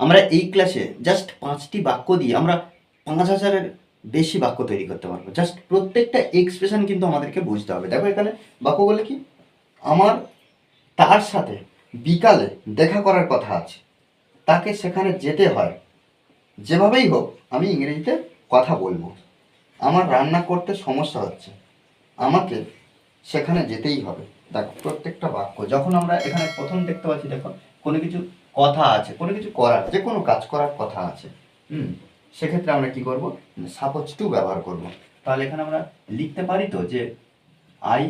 আমরা এই ক্লাসে জাস্ট পাঁচটি বাক্য দিয়ে আমরা পাঁচ হাজারের বেশি বাক্য তৈরি করতে পারব। জাস্ট প্রত্যেকটা এক্সপ্রেশন কিন্তু আমাদেরকে বুঝতে হবে। দেখো এখানে বাক্য বলে কি? আমার, তার সাথে বিকালে দেখা করার কথা আছে। তাকে সেখানে যেতে হয়। যেভাবেই হোক, আমি ইংরেজিতে কথা বলব। আমার রান্না করতে সমস্যা হচ্ছে। আমাকে সেখানে যেতেই হবে। দেখো প্রত্যেকটা বাক্য, যখন আমরা এখানে প্রথম দেখতে পাচ্ছি, দেখো কোনো কিছু কথা আছে, কোনো কিছু করার, যে কোনো কাজ করার কথা আছে, হুম? সেক্ষেত্রে আমরা কি করব? সাপোজ টু ব্যবহার করব। তাহলে এখানে আমরা লিখতে পারি তো যে আই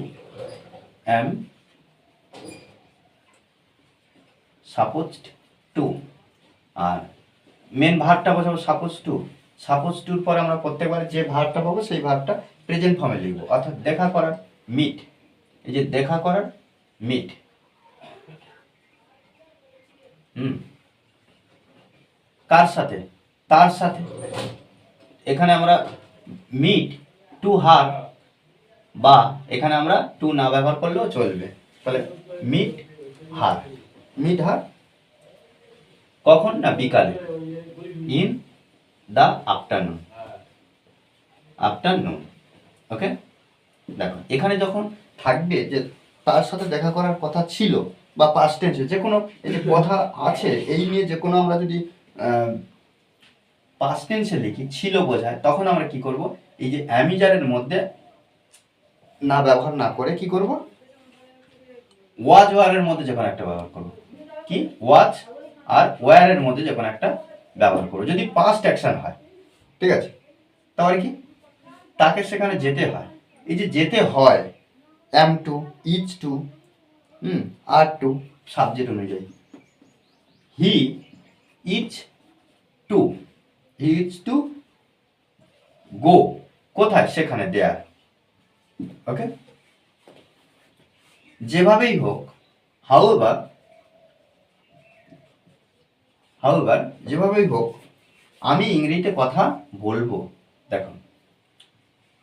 অ্যাম সাপোজ টু আর মেন ভার্বটা বসাবো সাপোজ টু সাপোজ টুর পরে আমরা প্রত্যেকবার যে ভার্বটা পাবো সেই ভার্বটা প্রেজেন্ট ফর্মে লিখব। অর্থাৎ দেখা করার মিট এই যে দেখা করার মিট হুম। কার সাথে? তার সাথে। এখানে আমরা মিট টু হার বা এখানে আমরা টু না ব্যবহার করলেও চলবে। তাহলে মিট হার মিট হার কখন না বিকালে? In the afternoon afternoon okay দেখো, এখানে যখন থাকবে যে তার সাথে দেখা করার কথা ছিল বা পাস্ট টেন্সে যে কোনো এই যে কথা আছে, এই নিয়ে যে কোনো আমরা যদি পাস্ট টেন্সে লিখি ছিল বোঝায়, তখন আমরা কি করব? এই যে অ্যামিজারের মধ্যে না ব্যবহার না করে কি করব? ওয়াজ ওয়ারের মধ্যে যে কোনো একটা ব্যবহার করব। কি? ওয়াচ আর ওয়ারের মধ্যে যে কোনো একটা ব্যবহার করব। যদি পাস্ট অ্যাকশন হয়, ঠিক আছে? তাহলে কি? তাকে সেখানে যেতে হয়। এই যে যেতে হয় am to each to hmm, R to subject অনুযায়ী। He each to he each to go কোথায়? সেখানে দেয়ার ওকে যেভাবেই হোক হাউএভার হাউএভার যেভাবেই হোক, আমি ইংরেজিতে কথা বলব। দেখো।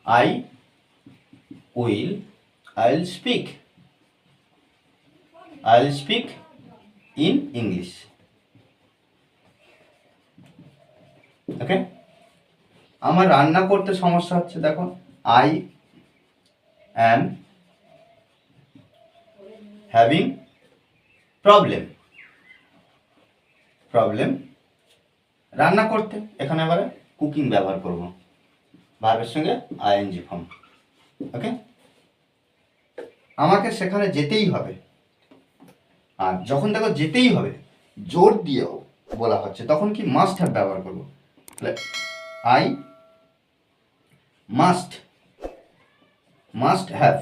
I will I will speak I will speak in English okay আমার রান্না করতে সমস্যা হচ্ছে, দেখো। I am having problem problem রান্না করতে। এখানে এবারে কুকিং ব্যবহার করব। ভার্বের সঙ্গে আইএনজি ফর্ম ওকে আমাকে সেখানে যেতেই হবে। আর যখন দেখো যেতেই হবে, জোর দিয়েও বলা হচ্ছে, তখন কি মাস্ট হ্যাভ ব্যবহার করব? তাহলে আই মাস্ট মাস্ট হ্যাভ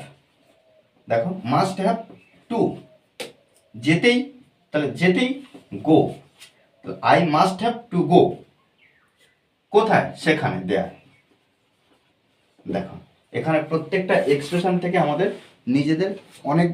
দেখো মাস্ট হ্যাভ টু যেতেই, তাহলে যেতেই go I must have to go কোথায়? সেখানে দেয়া দেখো, এখানে প্রত্যেকটা এক্সপ্রেশন থেকে আমাদের নিজেদের অনেক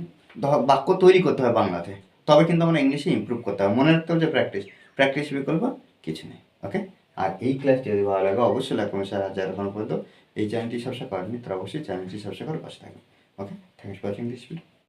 বাক্য তৈরি করতে হয় বাংলাতে। তবে কিন্তু আমরা ইংলিশে ইম্প্রুভ করতে হবে। মনে রাখতে হবে যে প্র্যাকটিস প্র্যাকটিস বিকল্প কিছু নেই ওকে আর এই ক্লাসটি যদি ভালো লাগে, অবশ্যই লাইক কমেন্ট শেয়ার যারা এখন পর্যন্ত এই চ্যানেলটি সবসময় করেনি তারা অবশ্যই চ্যানেলটি সবসময় করে পাশে থাকবে okay thanks for watching this video